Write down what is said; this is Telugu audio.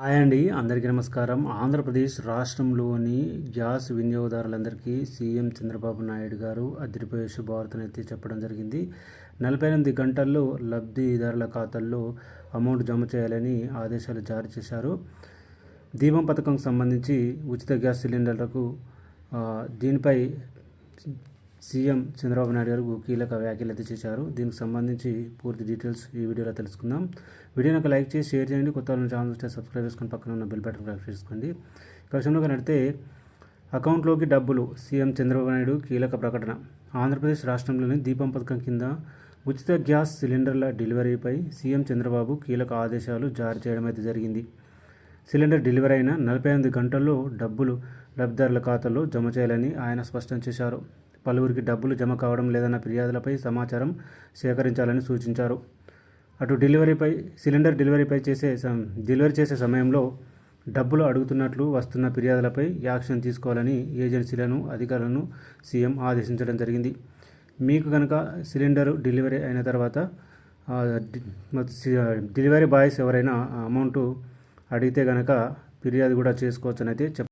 హాయ్ అండి అందరికీ నమస్కారం. ఆంధ్రప్రదేశ్ రాష్ట్రంలోని గ్యాస్ వినియోగదారులందరికీ సీఎం చంద్రబాబు నాయుడు గారు అదిరిపోయే శుభవార్తనైతే చెప్పడం జరిగింది. నలభై ఎనిమిది గంటల్లో లబ్ధిదారుల ఖాతాల్లో అమౌంట్ జమ చేయాలని ఆదేశాలు జారీ చేశారు. దీపం పథకం సంబంధించి ఉచిత గ్యాస్ సిలిండర్లకు దీనిపై సీఎం చంద్రబాబు నాయుడు గారు కీలక వ్యాఖ్యలు అయితే చేశారు. దీనికి సంబంధించి పూర్తి డీటెయిల్స్ ఈ వీడియోలో తెలుసుకుందాం. వీడియోని ఒక లైక్ చేసి షేర్ చేయండి. కొత్త ఛానల్ వస్తే సబ్స్క్రైబ్ చేసుకొని పక్కన ఉన్న బెల్ బటన్ క్లిక్ చేసుకోండి. ఇక విషయంలోకి నడితే అకౌంట్లోకి డబ్బులు సీఎం చంద్రబాబు నాయుడు కీలక ప్రకటన. ఆంధ్రప్రదేశ్ రాష్ట్రంలోని దీపం పథకం కింద ఉచిత గ్యాస్ సిలిండర్ల డెలివరీపై సీఎం చంద్రబాబు కీలక ఆదేశాలు జారీ చేయడం అయితే జరిగింది. సిలిండర్ డెలివరీ అయిన నలభై ఎనిమిది గంటల్లో డబ్బులు లబ్ధిదారుల ఖాతాలో జమ చేయాలని ఆయన స్పష్టం చేశారు. పలువురికి డబ్బులు జమ కావడం లేదన్న ఫిర్యాదులపై సమాచారం సేకరించాలని సూచించారు. అటు డెలివరీపై సిలిండర్ డెలివరీపై చేసే డెలివరీ చేసే సమయంలో డబ్బులు అడుగుతున్నట్లు వస్తున్న ఫిర్యాదులపై యాక్షన్ తీసుకోవాలని ఏజెన్సీలను అధికారులను సీఎం ఆదేశించడం జరిగింది. మీకు కనుక సిలిండర్ డెలివరీ అయిన తర్వాత సి- డెలివరీ బాయ్స్ ఎవరైనా అమౌంట్ అడిగితే కనుక ఫిర్యాదు కూడా చేసుకోవచ్చని అయితే చెప్